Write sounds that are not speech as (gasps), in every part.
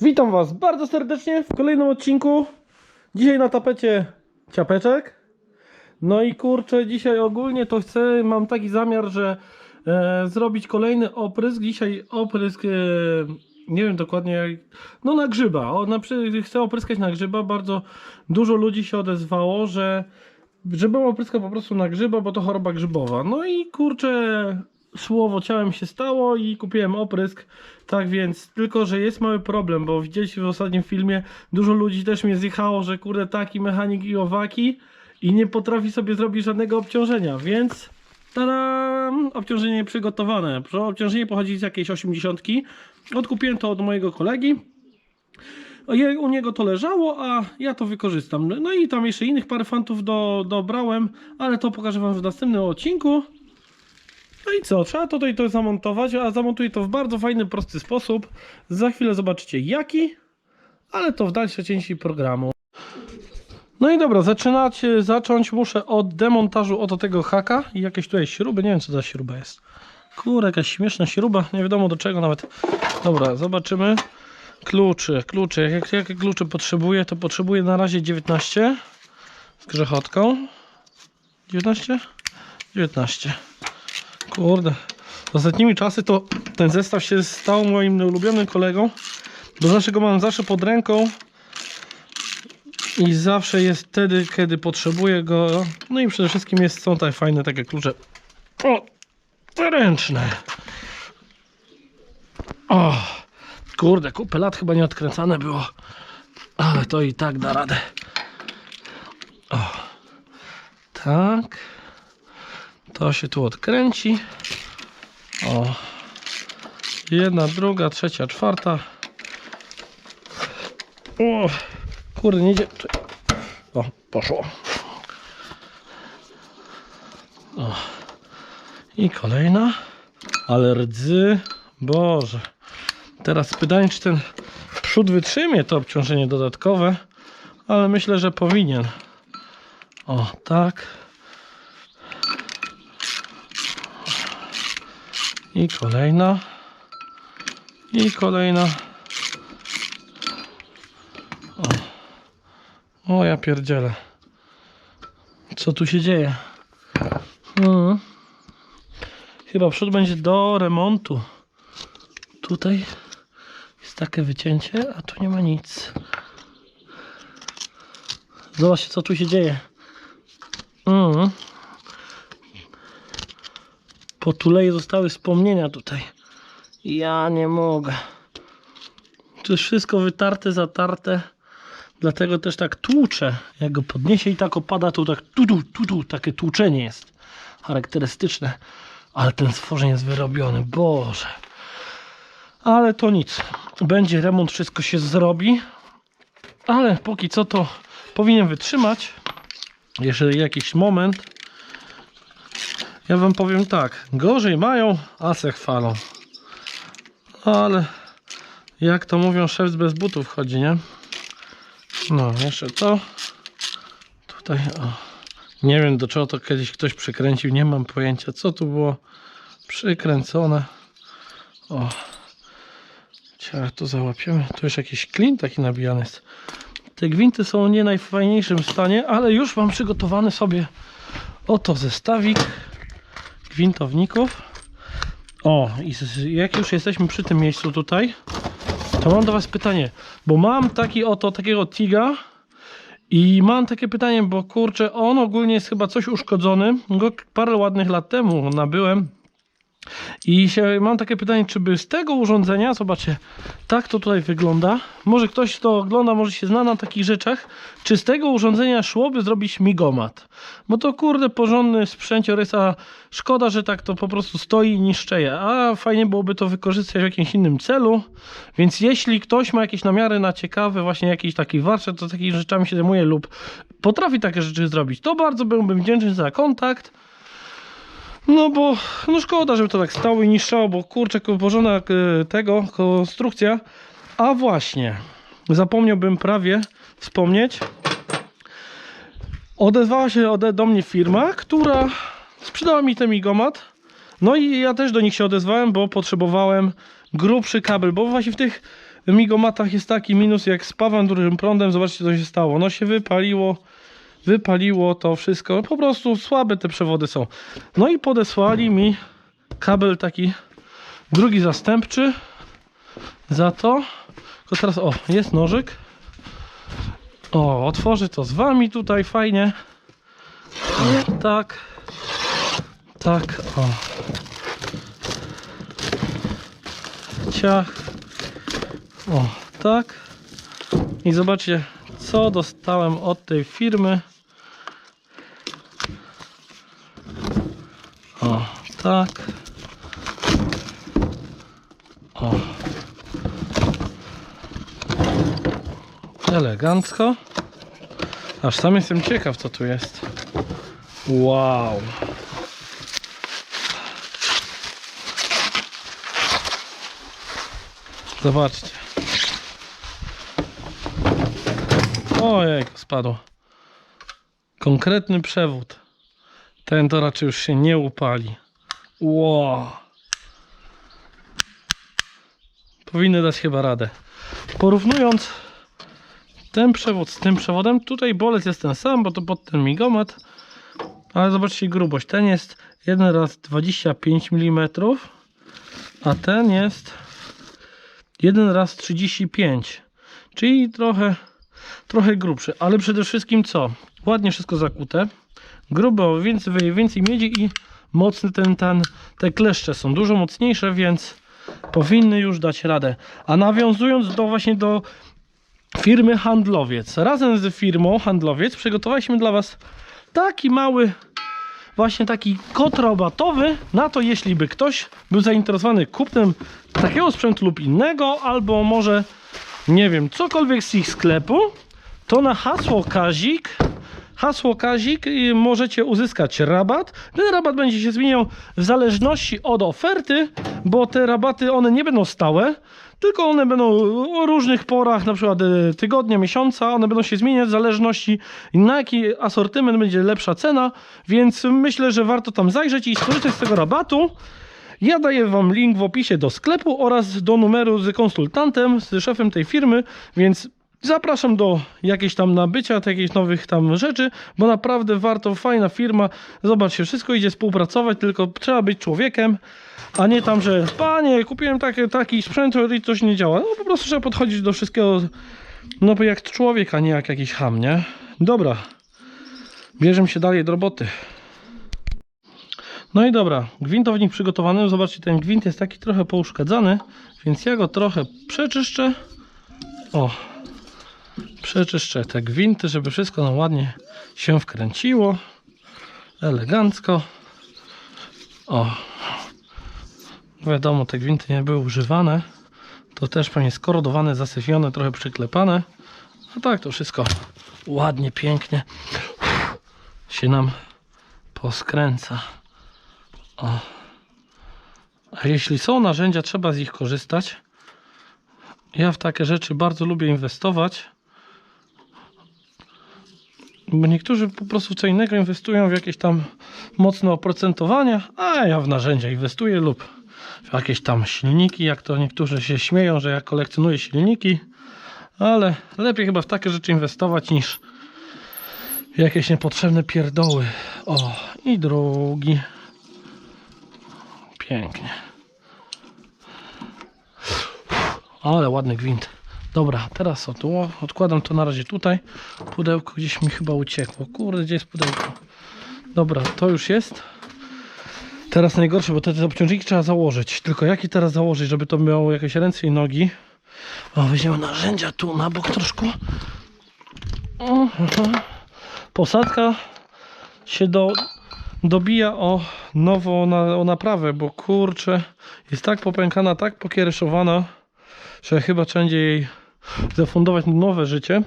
Witam Was bardzo serdecznie w kolejnym odcinku. Dzisiaj na tapecie ciapeczek. No i kurczę, dzisiaj ogólnie to chcę, mam taki zamiar, że e, zrobić kolejny oprysk. Dzisiaj oprysk, e, nie wiem dokładnie, jak, no na grzyba. O, na, chcę opryskać na grzyba. Bardzo dużo ludzi się odezwało, że żebym opryskał po prostu na grzyba, bo to choroba grzybowa. No i kurczę, słowo ciałem się stało i kupiłem oprysk. Tak więc, tylko że jest mały problem, bo widzieliście w ostatnim filmie, dużo ludzi też mnie zjechało, że kurde taki mechanik i owaki i nie potrafi sobie zrobić żadnego obciążenia, więc tadam, obciążenie przygotowane. Obciążenie pochodzi z jakiejś 80. Odkupiłem to od mojego kolegi. U niego to leżało, a ja to wykorzystam. No i tam jeszcze innych parę fantów do, dobrałem, ale to pokażę Wam w następnym odcinku. No i co, trzeba tutaj to zamontować, a zamontuję to w bardzo fajny, prosty sposób. Za chwilę zobaczycie jaki, ale to w dalszej części programu. No i dobra, zaczynać, zacząć muszę od demontażu oto tego haka i jakieś tutaj śruby, nie wiem co za śruba jest. Kurde, jakaś śmieszna śruba, nie wiadomo do czego nawet. Dobra, zobaczymy. Klucze, klucze, jak, jakie klucze potrzebuję, to potrzebuję na razie 19 z grzechotką. 19? 19. Kurde. Ostatnimi czasy to ten zestaw się stał moim ulubionym kolegą, bo zawsze go mam zawsze pod ręką i zawsze jest wtedy, kiedy potrzebuję go. No i przede wszystkim jest, są tutaj fajne takie klucze. O, ręczne. O, kurde, kupę lat chyba nie odkręcane było, ale to i tak da radę. O, tak. To się tu odkręci. O. Jedna, druga, trzecia, czwarta. O, kurde, nie idzie. O, poszło. O. I kolejna. Ale rdzy. Boże. Teraz pytanie, czy ten przód wytrzymie to obciążenie dodatkowe. Ale myślę, że powinien. O, tak. I kolejna. I kolejna. O, o ja pierdzielę. Co tu się dzieje? Hmm. Chyba przód będzie do remontu. Tutaj jest takie wycięcie, a tu nie ma nic. Zobaczcie co tu się dzieje. Mm. Po tuleje zostały wspomnienia tutaj. Ja nie mogę. To jest wszystko wytarte, zatarte. Dlatego też tak tłuczę. Jak go podniesie i tak opada, to tak tu, tu, tu, takie tłuczenie jest charakterystyczne. Ale ten stworzeń jest wyrobiony. Boże. Ale to nic. Będzie remont, wszystko się zrobi. Ale póki co to powinien wytrzymać. Jeszcze jakiś moment. Ja wam powiem tak, gorzej mają, a se chwalą. Ale jak to mówią, szef bez butów chodzi, nie? No, jeszcze to. Tutaj, o. Nie wiem do czego to kiedyś ktoś przykręcił, nie mam pojęcia co tu było przykręcone. O. Ciach, tu załapiemy. Tu już jakiś klin taki nabijany jest. Te gwinty są nie najfajniejszym stanie, ale już mam przygotowany sobie oto zestawik gwintowników. O, i jak już jesteśmy przy tym miejscu tutaj, to mam do Was pytanie, bo mam taki oto, takiego Tiga i mam takie pytanie, bo kurczę, on ogólnie jest chyba coś uszkodzony, go parę ładnych lat temu nabyłem i się, mam takie pytanie, czy by z tego urządzenia, zobaczcie, tak to tutaj wygląda, może ktoś to ogląda, może się zna na takich rzeczach, czy z tego urządzenia szłoby zrobić migomat? Bo to kurde porządny sprzęcior a szkoda, że tak to po prostu stoi i niszczeje, a fajnie byłoby to wykorzystać w jakimś innym celu, więc jeśli ktoś ma jakieś namiary na ciekawy właśnie jakiś taki warsztat, to takimi rzeczami się zajmuje lub potrafi takie rzeczy zrobić, to bardzo byłbym wdzięczny za kontakt. No bo, no szkoda, żeby to tak stało i niszczało, bo kurczę, porządna e, tego, konstrukcja. A właśnie, zapomniałbym prawie wspomnieć, odezwała się ode, do mnie firma, która sprzedała mi ten migomat. No i ja też do nich się odezwałem, bo potrzebowałem grubszy kabel, bo właśnie w tych migomatach jest taki minus, jak spawam dużym prądem, zobaczcie co się stało. No się wypaliło, wypaliło to wszystko. Po prostu słabe te przewody są. No i podesłali mi kabel taki drugi zastępczy za to. Tylko teraz, o, jest nożyk. O, otworzę to z wami tutaj fajnie. Tak. Tak, o. Ciach. O, tak. I zobaczcie, co dostałem od tej firmy. O, tak. O. Elegancko. Aż sam jestem ciekaw, co tu jest. Wow. Zobaczcie. Ojej, spadło. Konkretny przewód. Ten to raczej już się nie upali. Wow. Powinny dać chyba radę. Porównując ten przewód z tym przewodem, tutaj bolec jest ten sam, bo to pod ten migomat. Ale zobaczcie grubość. Ten jest jeden raz 25 mm, a ten jest jeden raz 35. Czyli trochę, trochę grubszy. Ale przede wszystkim co? Ładnie wszystko zakute. Grubo, więcej, więcej miedzi i mocny ten, ten, te kleszcze są dużo mocniejsze, więc powinny już dać radę. A nawiązując do właśnie do firmy Handlowiec. Razem z firmą Handlowiec przygotowaliśmy dla Was taki mały właśnie taki kod rabatowy na to, jeśli by ktoś był zainteresowany kupnem takiego sprzętu lub innego, albo może nie wiem, cokolwiek z ich sklepu, to na hasło Kazik hasło Kazik możecie uzyskać rabat. Ten rabat będzie się zmieniał w zależności od oferty, bo te rabaty one nie będą stałe, tylko one będą o różnych porach, na przykład e, tygodnia, miesiąca, one będą się zmieniać w zależności na jaki asortyment będzie lepsza cena, więc myślę, że warto tam zajrzeć i skorzystać z tego rabatu. Ja daję Wam link w opisie do sklepu oraz do numeru z konsultantem, z szefem tej firmy, więc zapraszam do jakiejś tam nabycia, do jakichś nowych tam rzeczy, bo naprawdę warto, fajna firma. Zobaczcie, wszystko idzie współpracować, tylko trzeba być człowiekiem, a nie tam, że panie, kupiłem taki, taki sprzęt i coś nie działa. No po prostu trzeba podchodzić do wszystkiego, no jak człowiek, a nie jak jakiś ham, nie? Dobra, bierzemy się dalej do roboty. No i dobra, gwintownik przygotowany. Zobaczcie, ten gwint jest taki trochę pouszkadzany, więc ja go trochę przeczyszczę. O, przeczyszczę te gwinty, żeby wszystko nam ładnie się wkręciło. Elegancko. O, wiadomo, te gwinty nie były używane. To też pewnie skorodowane, zasyfione, trochę przyklepane. A tak to wszystko ładnie, pięknie się nam poskręca. O. A jeśli są narzędzia, trzeba z nich korzystać. Ja w takie rzeczy bardzo lubię inwestować. Bo niektórzy po prostu w co innego inwestują w jakieś tam mocne oprocentowania, a ja w narzędzia inwestuję lub w jakieś tam silniki, jak to niektórzy się śmieją, że ja kolekcjonuję silniki, ale lepiej chyba w takie rzeczy inwestować niż w jakieś niepotrzebne pierdoły. O, i drugi. Pięknie. Ale ładny gwint. Dobra, teraz o tu odkładam to na razie tutaj. Pudełko gdzieś mi chyba uciekło. Kurde, gdzie jest pudełko? Dobra, to już jest. Teraz najgorsze, bo te, te obciążniki trzeba założyć. Tylko jaki teraz założyć, żeby to miało jakieś ręce i nogi? O, weźmiemy narzędzia tu na bok troszkę. O. Posadka się do, dobija o nowo na, o naprawę, bo kurczę, jest tak popękana, tak pokiereszowana, że chyba wszędzie jej zafundować nowe życie.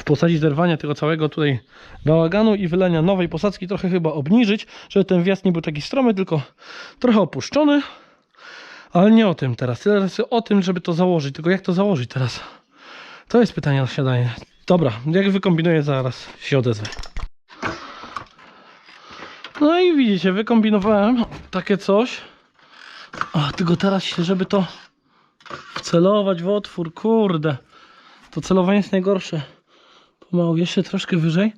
W postaci zerwania tego całego tutaj bałaganu i wylenia nowej posadzki trochę chyba obniżyć, żeby ten wjazd nie był taki stromy, tylko trochę opuszczony. Ale nie o tym teraz. Teraz o tym, żeby to założyć. Tylko jak to założyć teraz? To jest pytanie na śniadanie. Dobra, jak wykombinuję, zaraz się odezwę. No i widzicie, wykombinowałem takie coś. A, tylko teraz, żeby to Wcelować w otwór, kurde. To celowanie jest najgorsze. Pomału, jeszcze troszkę wyżej.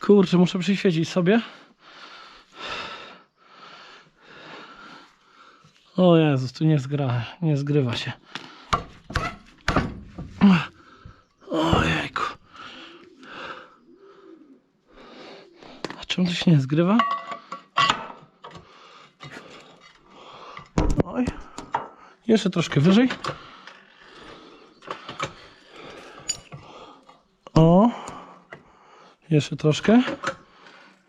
Kurczę, muszę przyświecić sobie. O Jezus, tu nie zgra, nie zgrywa się. Ojejku. A czemu to się nie zgrywa? Jeszcze troszkę wyżej. O. Jeszcze troszkę.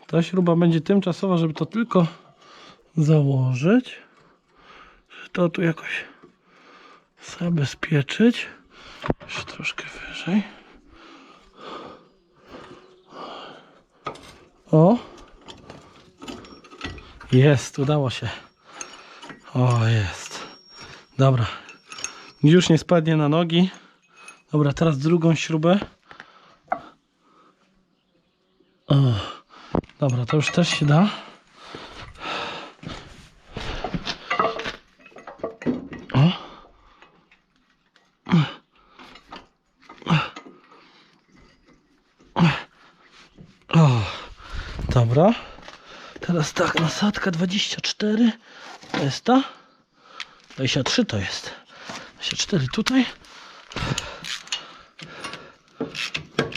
Ta śruba będzie tymczasowa, żeby to tylko założyć. To tu jakoś zabezpieczyć. Jeszcze troszkę wyżej. O. Jest, udało się. O, jest. Dobra. Już nie spadnie na nogi. Dobra, teraz drugą śrubę. O. Dobra, to już też się da. O. O. Dobra. Teraz tak, nasadka 24 to jest ta. 23 to jest. 24 tutaj.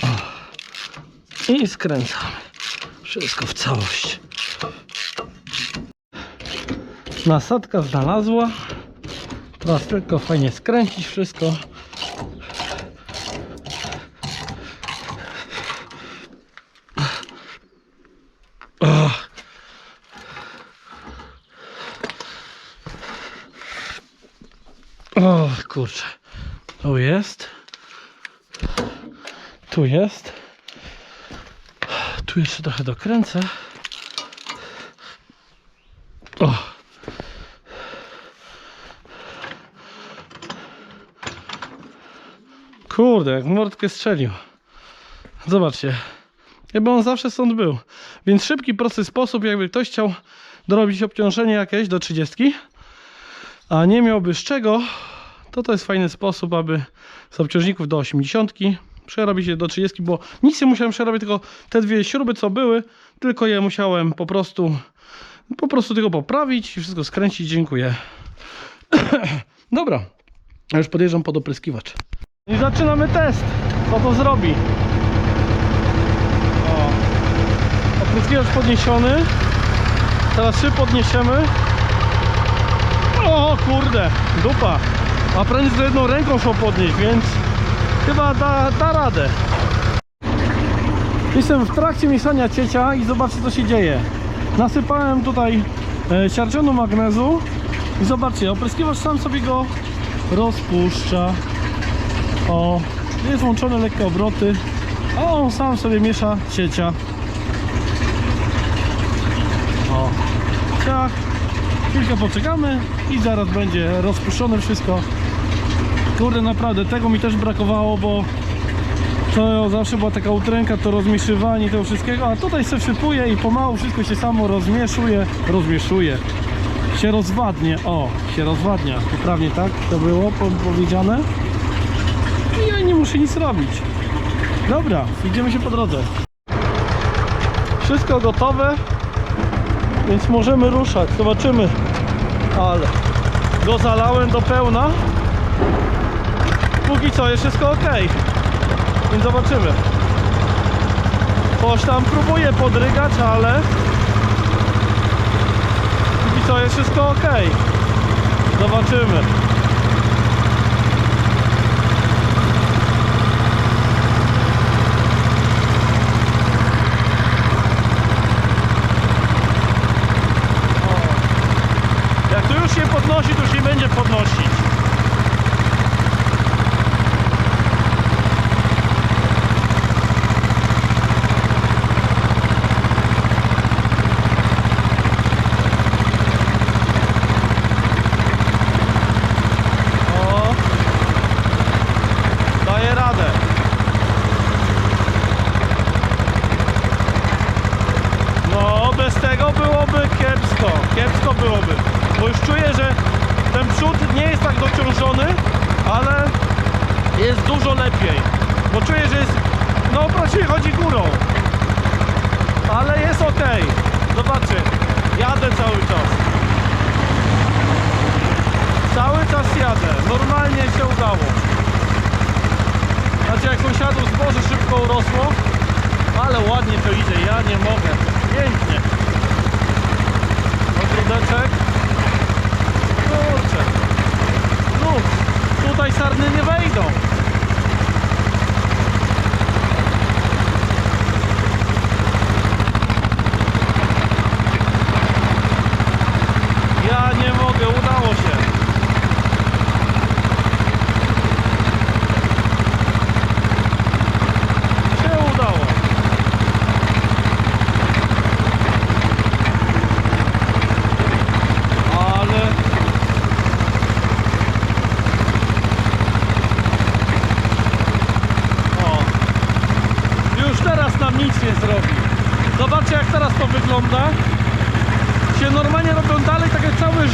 O. I skręcamy. Wszystko w całość. Nasadka znalazła. Teraz tylko fajnie skręcić wszystko. O. O kurczę. Tu jest. Tu jest. Tu jeszcze trochę dokręcę. O. Kurde, jak mordkę strzelił. Zobaczcie. Jakby on zawsze stąd był. Więc szybki, prosty sposób, jakby ktoś chciał dorobić obciążenie jakieś do 30, a nie miałby z czego, to to jest fajny sposób, aby z obciążników do 80 przerobić je do 30, bo nic nie musiałem przerobić, tylko te dwie śruby co były, tylko je musiałem po prostu po prostu tylko poprawić i wszystko skręcić, dziękuję. (coughs) Dobra, już podjeżdżam pod opryskiwacz. I zaczynamy test, co to zrobi. O, opryskiwacz podniesiony, teraz trzy podniesiemy. O kurde, dupa. A prędzej jedną ręką szło podnieść, więc chyba da, da radę. Jestem w trakcie mieszania ciecia i zobaczcie co się dzieje. Nasypałem tutaj e, magnezu i zobaczcie, opryskiwacz sam sobie go rozpuszcza. O, jest włączone lekkie obroty, a on sam sobie miesza ciecia. O, ciach. Chwilkę poczekamy i zaraz będzie rozpuszczone wszystko. Kurde, naprawdę, tego mi też brakowało, bo to zawsze była taka utręka, to rozmieszywanie tego wszystkiego, a tutaj się wsypuje i pomału wszystko się samo rozmieszuje, rozmieszuje, się rozwadnie, o, się rozwadnia, poprawnie tak to było po- powiedziane. I ja nie muszę nic robić. Dobra, idziemy się po drodze. Wszystko gotowe, więc możemy ruszać, zobaczymy. Ale go zalałem do pełna. Póki co jest wszystko ok. Więc zobaczymy. Coś tam próbuję podrygać, ale póki co jest wszystko ok. Zobaczymy. Jak tu już się podnosi, to już nie będzie podnosić.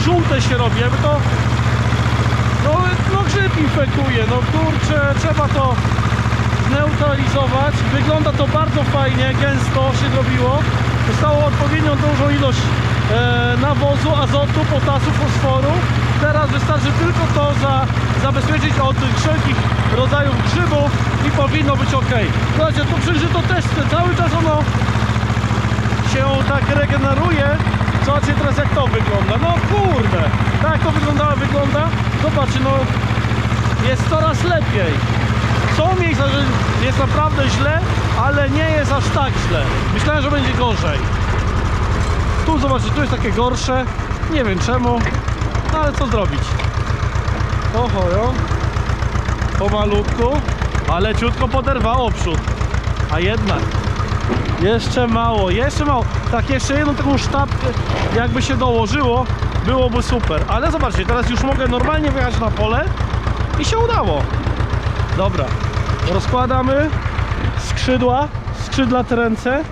Żółte się robi, jakby to no, no grzyb infekuje, no kurczę, trzeba to zneutralizować. Wygląda to bardzo fajnie, gęsto się zrobiło. Zostało odpowiednią dużą ilość e, nawozu, azotu, potasu, fosforu. Teraz wystarczy tylko to za, zabezpieczyć od wszelkich rodzajów grzybów i powinno być ok. Słuchajcie, tu przecież to też cały czas ono się tak regeneruje. Zobaczcie teraz jak to wygląda. No kurde, tak to wyglądało, wygląda. Zobaczcie, no jest coraz lepiej. Są miejsca, że jest naprawdę źle, ale nie jest aż tak źle. Myślałem, że będzie gorzej. Tu zobaczcie, tu jest takie gorsze. Nie wiem czemu, no ale co zrobić. Oho, jo. Pomalutku, ale ciutko poderwało przód. A jednak. Jeszcze mało, jeszcze mało. Tak, jeszcze jedną taką sztabkę, jakby się dołożyło, byłoby super. Ale zobaczcie, teraz już mogę normalnie wyjechać na pole i się udało. Dobra, rozkładamy skrzydła, skrzydlate ręce.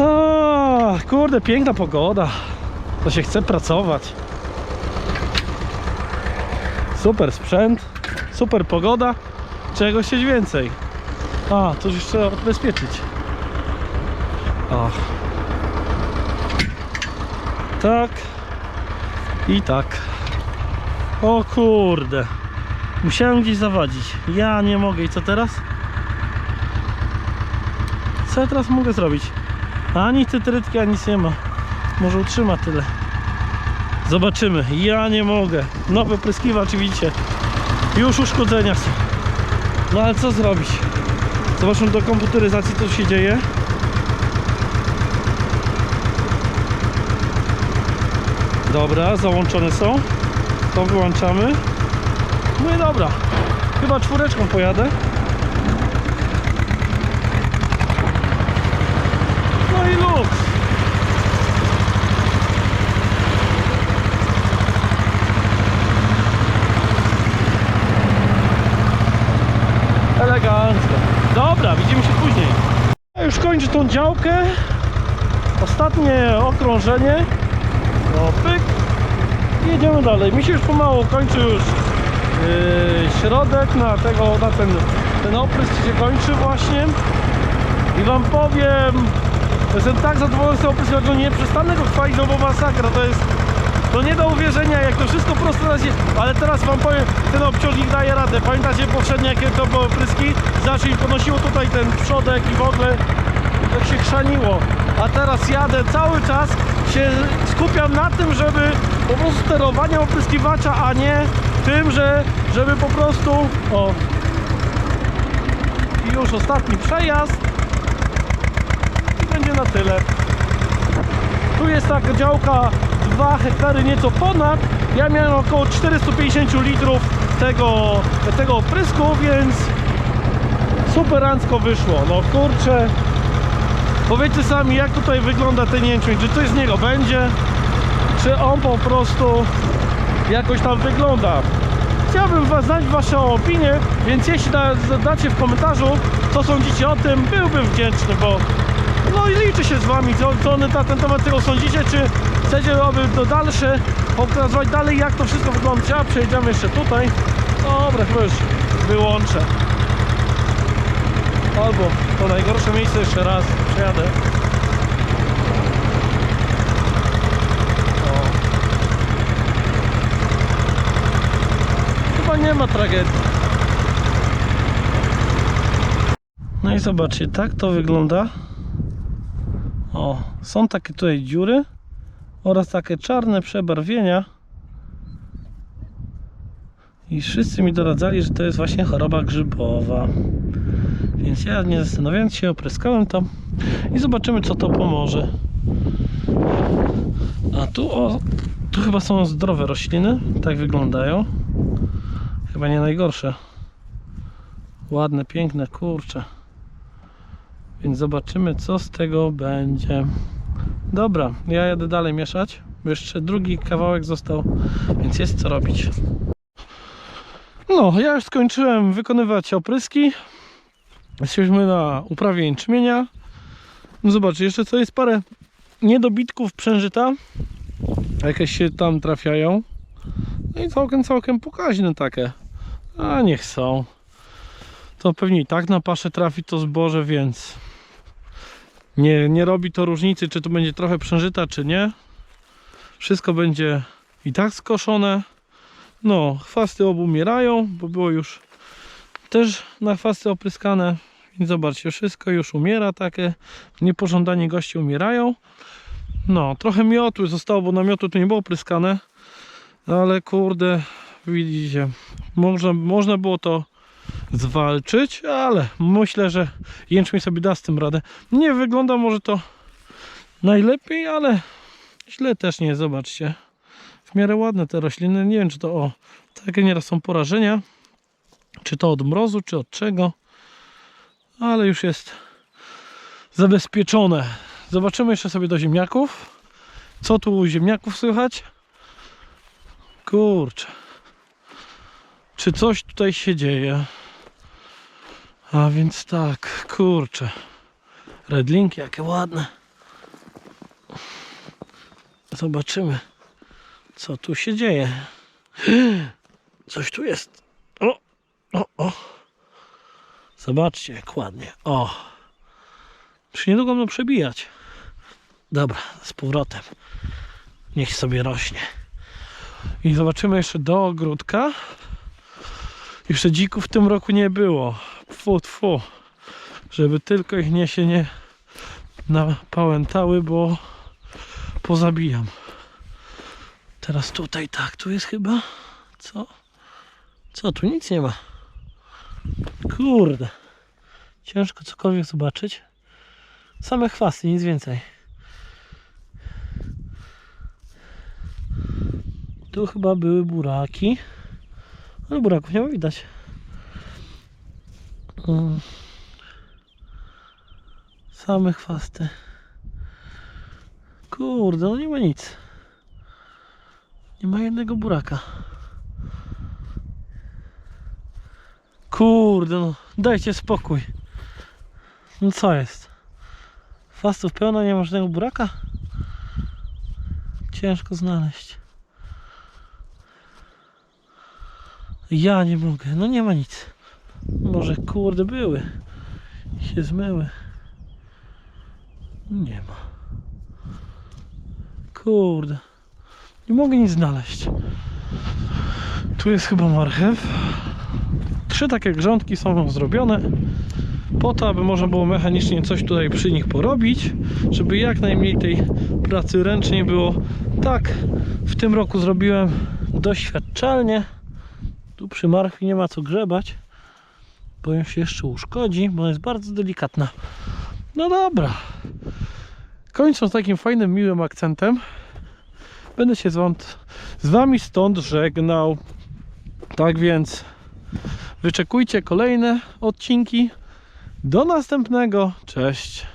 A, kurde, piękna pogoda. To się chce pracować. Super sprzęt, super pogoda. Czego chcieć więcej? A, to już trzeba odbezpieczyć. O. Tak. I tak. O kurde. Musiałem gdzieś zawadzić. Ja nie mogę. I co teraz? Co ja teraz mogę zrobić? Ani cytrytki, ani nic nie ma. Może utrzyma tyle. Zobaczymy. Ja nie mogę. Nowy pryskiwacz widzicie. Już uszkodzenia są. No ale co zrobić? Zobaczmy do komputeryzacji co się dzieje. Dobra, załączone są. To wyłączamy. No i dobra. Chyba czwóreczką pojadę. No i luz. Elegancko. Dobra, widzimy się później. Ja kończę tą działkę. Ostatnie okrążenie. No pyk. I jedziemy dalej. Mi się już pomału kończy już yy, środek na tego, na ten, ten oprysk się kończy właśnie. I wam powiem, jestem tak zadowolony z tego oprysku, że nie przestanę go chwalić, no bo masakra to jest to nie do uwierzenia, jak to wszystko prosto teraz jest. Ale teraz wam powiem, ten obciążnik daje radę. Pamiętacie poprzednie, jakie to były pryski? Zawsze mi podnosiło tutaj ten przodek i w ogóle tak się chrzaniło. A teraz jadę cały czas, się skupiam na tym, żeby po prostu sterowanie opryskiwacza, a nie tym, że żeby po prostu... O. I już ostatni przejazd. I będzie na tyle. Tu jest taka działka 2 hektary nieco ponad. Ja miałem około 450 litrów tego, tego prysku, więc superancko wyszło. No kurczę. Powiedzcie sami jak tutaj wygląda ten jęczmień. Czy coś z niego będzie? Czy on po prostu jakoś tam wygląda? Chciałbym znać waszą opinię, więc jeśli da, dacie w komentarzu co sądzicie o tym, byłbym wdzięczny, bo no i liczę się z wami, co, co na ten temat tego sądzicie, czy chcecie, aby to dalsze, pokazywać dalej jak to wszystko wygląda. A przejedziemy jeszcze tutaj. Dobra, chyba już wyłączę. Albo to najgorsze miejsce jeszcze raz przejadę. O. Chyba nie ma tragedii. No i zobaczcie, tak to wygląda. O, są takie tutaj dziury oraz takie czarne przebarwienia. I wszyscy mi doradzali, że to jest właśnie choroba grzybowa. Więc ja nie zastanawiając się, opryskałem to i zobaczymy co to pomoże. A tu o, tu chyba są zdrowe rośliny, tak wyglądają. Chyba nie najgorsze. Ładne, piękne, kurcze. Więc zobaczymy co z tego będzie. Dobra, ja jadę dalej mieszać. Bo jeszcze drugi kawałek został, więc jest co robić. No, ja już skończyłem wykonywać opryski. Jesteśmy na uprawie jęczmienia. No zobacz, jeszcze co jest parę niedobitków przężyta. Jakieś się tam trafiają. No i całkiem, całkiem pokaźne takie. A niech są. To pewnie i tak na paszę trafi to zboże, więc nie, nie robi to różnicy, czy tu będzie trochę przężyta, czy nie. Wszystko będzie i tak skoszone. No, chwasty obumierają, bo było już też na chwasty opryskane. Więc zobaczcie, wszystko już umiera takie. Niepożądani goście umierają. No, trochę miotu zostało, bo na miotu tu nie było opryskane. Ale kurde, widzicie, można, można było to zwalczyć, ale myślę, że jęczmień sobie da z tym radę. Nie wygląda może to najlepiej, ale źle też nie, zobaczcie. W miarę ładne te rośliny, nie wiem czy to o, takie nieraz są porażenia, czy to od mrozu, czy od czego, ale już jest zabezpieczone. Zobaczymy jeszcze sobie do ziemniaków. Co tu u ziemniaków słychać? Kurczę. Czy coś tutaj się dzieje? A więc tak, kurczę. Redlinki jakie ładne. Zobaczymy, co tu się dzieje. (gasps) Coś tu jest. O, o. Zobaczcie, jak ładnie. O. Już niedługo będą przebijać. Dobra, z powrotem. Niech sobie rośnie. I zobaczymy jeszcze do ogródka. Jeszcze dzików w tym roku nie było. Tfu, tfu. Żeby tylko ich nie się nie napałętały, bo pozabijam. Teraz tutaj tak, tu jest chyba. Co? Co? Tu nic nie ma. Kurde. Ciężko cokolwiek zobaczyć. Same chwasty, nic więcej. Tu chyba były buraki. Ale buraków nie ma widać. Mm. Same chwasty. Kurde, no nie ma nic. Nie ma jednego buraka. Kurde, no dajcie spokój. No co jest? Chwastów pełno, nie ma żadnego buraka? Ciężko znaleźć. Ja nie mogę, no nie ma nic. Może kurde były. Się zmyły. Nie ma. Kurde. Nie mogę nic znaleźć. Tu jest chyba marchew. Trzy takie grządki są zrobione po to, aby można było mechanicznie coś tutaj przy nich porobić, żeby jak najmniej tej pracy ręcznie było. Tak, w tym roku zrobiłem doświadczalnie. Tu przy marchwi nie ma co grzebać, bo ją się jeszcze uszkodzi, bo jest bardzo delikatna. No dobra. Kończąc takim fajnym, miłym akcentem, będę się z, z Wami stąd żegnał. Tak więc wyczekujcie kolejne odcinki. Do następnego. Cześć.